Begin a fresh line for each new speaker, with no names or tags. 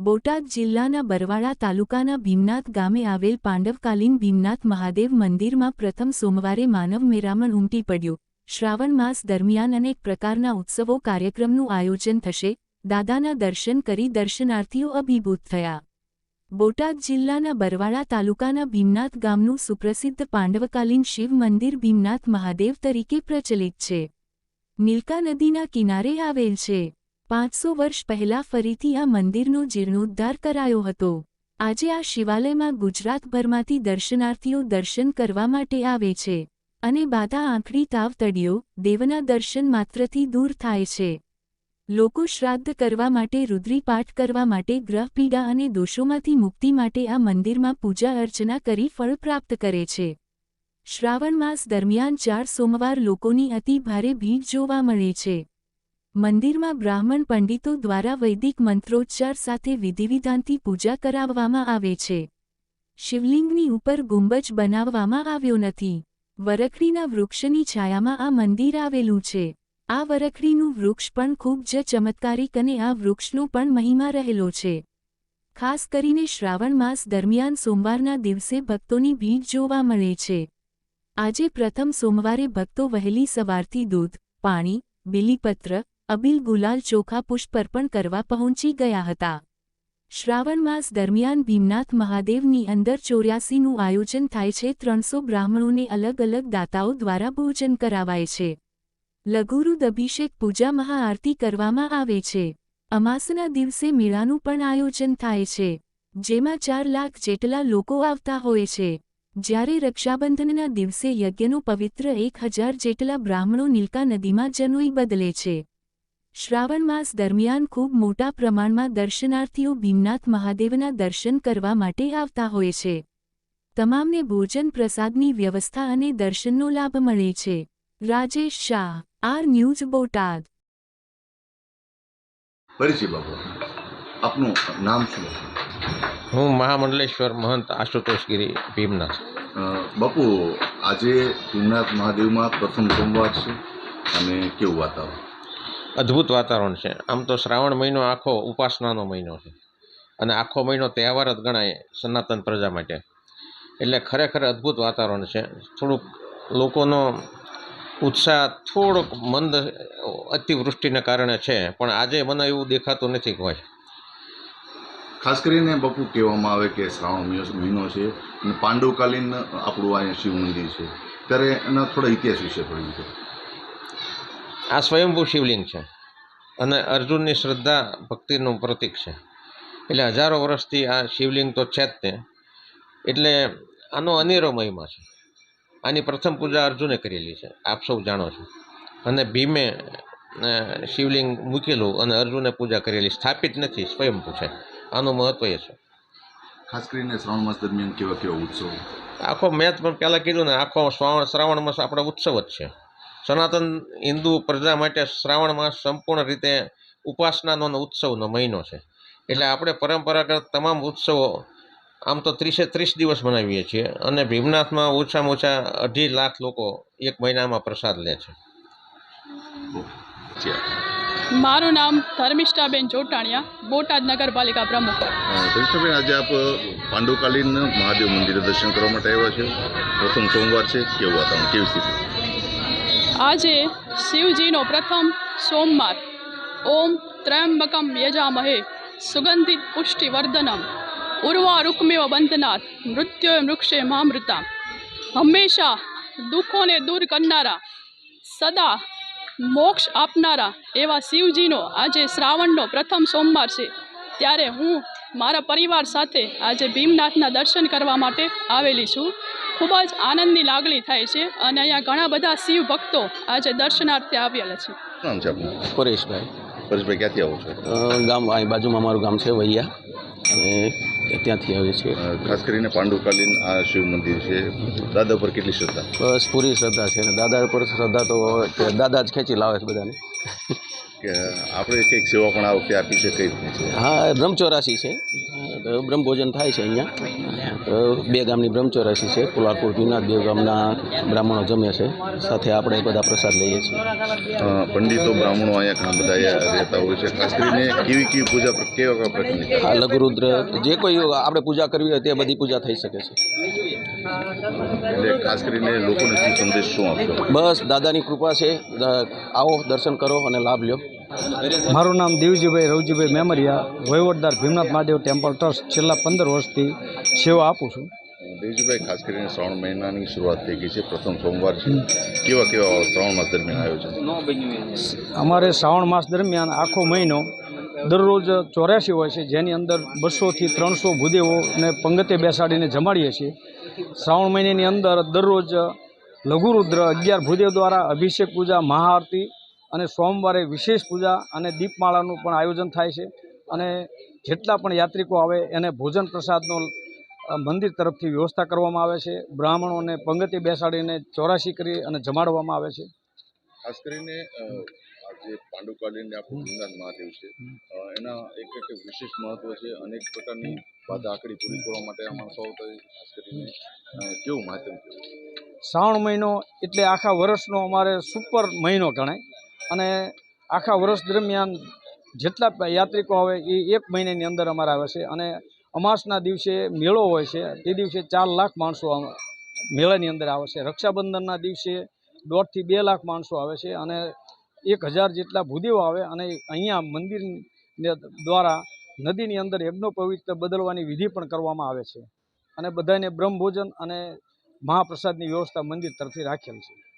બોટાદ જિલ્લાના બરવાળા તાલુકાના ભીમનાથ ગામે આવેલ પાંડવકાલીન ભીમનાથ મહાદેવ મંદિરમાં પ્રથમ સોમવારે માનવ મેરામણ ઉમટી પડ્યું. શ્રાવણ માસ દરમિયાન અનેક પ્રકારના ઉત્સવો કાર્યક્રમનું આયોજન થશે. દાદાના દર્શન કરી દર્શનાર્થીઓ અભિભૂત થયા. બોટાદ જિલ્લાના બરવાળા તાલુકાના ભીમનાથ ગામનું સુપ્રસિદ્ધ પાંડવકાલીન શિવ મંદિર ભીમનાથ મહાદેવ તરીકે પ્રચલિત છે. નીલકા નદીના કિનારે આવેલ છે. પાંચસો વર્ષ પહેલા ફરીથી આ મંદિરનો જીર્ણોદ્ધાર કરાયો હતો. આજે આ શિવાલયમાં ગુજરાતભરમાંથી દર્શનાર્થીઓ દર્શન કરવા માટે આવે છે અને બાધા આંખડી તાવ તળિયો દેવના દર્શન માત્રથી દૂર થાય છે. લોકો શ્રાદ્ધ કરવા માટે રુદ્રીપાઠ કરવા માટે ગ્રહપીડા અને દોષોમાંથી મુક્તિ માટે આ મંદિરમાં પૂજા અર્ચના કરી ફળ પ્રાપ્ત કરે છે. શ્રાવણ માસ દરમિયાન ચાર સોમવાર લોકોની અતિ ભારે ભીડ જોવા મળે છે. મંદિરમાં બ્રાહ્મણ પંડિતો દ્વારા વૈદિક મંત્રોચ્ચાર સાથે વિધિવિધાનથી પૂજા કરાવવામાં આવે છે. શિવલિંગની ઉપર ગુંબજ બનાવવામાં આવ્યો નથી. વરખડીના વૃક્ષની છાયામાં આ મંદિર આવેલું છે. આ વરખડીનું વૃક્ષ પણ ખૂબ જ ચમત્કારિક અને આ વૃક્ષનો પણ મહિમા રહેલો છે. ખાસ કરીને શ્રાવણ માસ દરમિયાન સોમવારના દિવસે ભક્તોની ભીડ જોવા મળે છે. આજે પ્રથમ સોમવારે ભક્તો વહેલી સવારથી દૂધ, પાણી, બિલીપત્ર અબીલ ગુલાલ ચોખા પુષ્પ અર્પણ કરવા પહોંચી ગયા હતા. શ્રાવણ માસ દરમિયાન ભીમનાથ મહાદેવની અંદર ચોર્યાસીનું આયોજન થાય છે. ત્રણસો બ્રાહ્મણોને અલગ અલગ દાતાઓ દ્વારા ભોજન કરાવાય છે. લઘુરુદ અભિષેક પૂજા મહાઆરતી કરવામાં આવે છે. અમાસના દિવસે મેળાનું પણ આયોજન થાય છે. જેમાં ચાર લાખ જેટલા લોકો આવતા હોય છે. જ્યારે રક્ષાબંધનના દિવસે યજ્ઞનો પવિત્ર એક હજાર જેટલા બ્રાહ્મણો નીલકા નદીમાં જનોઈ બદલે છે. શ્રાવણ માસ દરમિયાન ખૂબ મોટા પ્રમાણમાં દર્શનાર્થીઓ ભીમનાથ મહાદેવના દર્શન કરવા માટે આવતા હોય છે. તમામને ભોજન પ્રસાદની વ્યવસ્થા અને દર્શનનો લાભ મળે છે. Rajesh Shah R news Botad.
પરિચય બાપુ આપનું નામ શું?
હું મહામંડલેશ્વર મહંત આશુતોષગીરી ભીમનાથ.
અ, બાપુ આજે ભીમનાથ મહાદેવમાં પ્રથમ સોમવાર છે. અને કેવું વાતાવરણ?
અદ્ભુત વાતાવરણ છે. આમ તો શ્રાવણ મહિનો આખો ઉપાસનાનો મહિનો છે. અને આખો મહિનો તહેવાર જ ગણાય સનાતન પ્રજા માટે. એટલે ખરેખર અદ્ભુત વાતાવરણ છે. થોડુંક લોકોનો ઉત્સાહ થોડોક મંદ અતિવૃષ્ટિને કારણે છે. પણ આજે મને એવું દેખાતું નથી હોય.
ખાસ કરીને બાપુ કહેવામાં આવે કે શ્રાવણ મહિનો- છે અને પાંડવકાલીન આપણું અહીંયા શિવ મંદિર છે. ત્યારે એના થોડા ઇતિહાસ વિશે થોડી.
આ સ્વયંભૂ શિવલિંગ છે. અને અર્જુનની શ્રદ્ધા ભક્તિનું પ્રતીક છે. એટલે હજારો વર્ષથી આ શિવલિંગ તો છે જ તે. એટલે આનો અનેરો મહિમા છે. આની પ્રથમ પૂજા અર્જુને કરેલી છે. આપ સૌ જાણો છો. અને ભીમે શિવલિંગ મૂકેલું અને અર્જુને પૂજા કરેલી સ્થાપિત નથી સ્વયંભૂ છે. આનું મહત્વ એ છે.
ખાસ કરીને શ્રાવણ માસ દરમિયાન કેવા કેવા ઉત્સવ?
આખો મેં પણ પહેલાં કીધું ને આખો શ્રાવણ શ્રાવણ માસ આપણો ઉત્સવ જ છે. સનાતન હિન્દુ પ્રજા માટે શ્રાવણ માસ સંપૂર્ણ રીતે ઉપાસનાનો અને ઉત્સવનો મહિનો છે. એટલે આપણે પરંપરાગત તમામ ઉત્સવો આમ તો ત્રીસે ત્રીસ દિવસ મનાવીએ છીએ અને ભીમનાથમાં ઓછામાં ઓછા અઢી લાખ લોકો એક મહિનામાં પ્રસાદ લે છે.
છે
મારું નામ ધર્મિષ્ઠાબેન જોટાણિયા બોટાદ નગરપાલિકા પ્રમુખ.
ધર્મિષ્ઠાબેન આજે આપ પાંડુકાલીન મહાદેવ મંદિરે દર્શન કરવા માટે આવ્યા છે. પ્રથમ સોમવાર છે કેવું વાતાવરણ કેવી સ્થિતિ?
આજે શિવજીનો પ્રથમ સોમવાર. ઓમ ત્રયંબકમ યજામહે. સુગંધિત પુષ્ટિવર્ધનમ. ઉર્વા રૂકમેવ બંધનાથ. મૃત્યુ વૃક્ષે મામૃતા હંમેશા દુઃખોને દૂર કરનારા, સદા મોક્ષ આપનારા એવા શિવજીનો આજે શ્રાવણનો પ્રથમ સોમવાર છે. ત્યારે હું મારા પરિવાર સાથે આજે ભીમનાથના દર્શન કરવા માટે આવેલી છું. ખૂબ જ આનંદની લાગણી થાય છે અને અહીંયા ઘણા બધા શિવ ભક્તો આજે દર્શનાર્થે આવેલા છે.
નામ છે આપનું?
પરેશભાઈ.
પરેશભાઈ ક્યાંથી આવો છો?
ગામ અહીં બાજુમાં મારું ગામ છે વૈયા. અને ત્યાંથી આવે
છે ખાસ કરીને પાંડુકાલીન આ શિવ મંદિર છે. દાદા પર કેટલી શ્રદ્ધા?
બસ પૂરી શ્રદ્ધા છે. અને દાદા ઉપર શ્રદ્ધા તો દાદા જ ખેંચી લાવે છે બધાને.
કે આપણે કંઈક સેવા પણ આ વખતે આપી છે કઈ રીતની છે?
હા બ્રહ્મચોરાશી છે. બ્રહ્મભોજન થાય છે અહીંયા. બે ગામની બ્રહ્મચોરાસી છે. પુલારપુર જુનાથ બે ગામના બ્રાહ્મણો જમે છે. સાથે આપણે બધા પ્રસાદ લઈએ છીએ.
પંડિતો બ્રાહ્મણો અહીંયા ઘણા બધા રહેતા હોય છે. ખાસ કરીને કેવી કેવી પૂજા કેવા કેવા પ્રકારની?
આ લઘુરુદ્ર જે કોઈ આપણે પૂજા કરવી હોય તે બધી પૂજા થઈ શકે છે.
એટલે ખાસ કરીને લોકોને શું સંદેશ શું આપશો?
બસ દાદાની કૃપા છે. આવો દર્શન કરો અને લાભ લ્યો.
મારું નામ દેવજીભાઈ રવજીભાઈ મેમરિયા વહીવટદાર ભીમનાથ મહાદેવ ટેમ્પલ ટ્રસ્ટ. છેલ્લા પંદર વર્ષથી સેવા આપું છું.
દેવજીભાઈ ખાસ કરીને શ્રાવણ મહિનાની શરૂઆત થઈ ગઈ છે. પ્રથમ સોમવાર છે. કેવા કેવા શ્રાવણ માસ દરમિયાન આયોજન
અમારે શ્રાવણ માસ દરમિયાન આખો મહિનો દરરોજ ચોર્યાસી હોય છે. જેની અંદર બસોથી ત્રણસો ભૂદેવોને પંગતે બેસાડીને જમાડીએ છીએ. શ્રાવણ મહિનાની અંદર દરરોજ લઘુરુદ્ર અગિયાર ભૂદેવ દ્વારા અભિષેક પૂજા, મહાઆરતી અને સોમવારે વિશેષ પૂજા અને દીપમાળાનું પણ આયોજન થાય છે. અને જેટલા પણ યાત્રિકો આવે એને ભોજન પ્રસાદનો મંદિર તરફથી વ્યવસ્થા કરવામાં આવે છે. બ્રાહ્મણોને પંગતિ બેસાડીને ચોરાસી કરી અને જમાડવામાં આવે છે.
ખાસ કરીને જે પાંડુકાલીન આપણું ભીમનાથ મહાદેવ છે. એના એક એક વિશેષ મહત્વ છે. અનેક પ્રકારની બાધા આકડી પૂરી કરવા માટે આમાં છે. ખાસ કરીને કેવું માધ્યમ
શ્રાવણ મહિનો એટલે આખા વર્ષનો અમારે સુપર મહિનો ગણાય. અને આખા વર્ષ દરમિયાન જેટલા યાત્રિકો આવે એ એક મહિનાની અંદર અમારે આવે છે. અને અમાસના દિવસે મેળો હોય છે. તે દિવસે ચાર લાખ માણસો મેળાની અંદર આવે છે. રક્ષાબંધનના દિવસે દોઢથી બે લાખ માણસો આવે છે. અને એક હજાર જેટલા ભૂદેવો આવે અને અહીંયા મંદિર દ્વારા નદીની અંદર યજ્ઞોપવિત્ર બદલવાની વિધિ પણ કરવામાં આવે છે. અને બધાને બ્રહ્મભોજન અને મહાપ્રસાદની વ્યવસ્થા મંદિર તરફથી રાખેલ છે.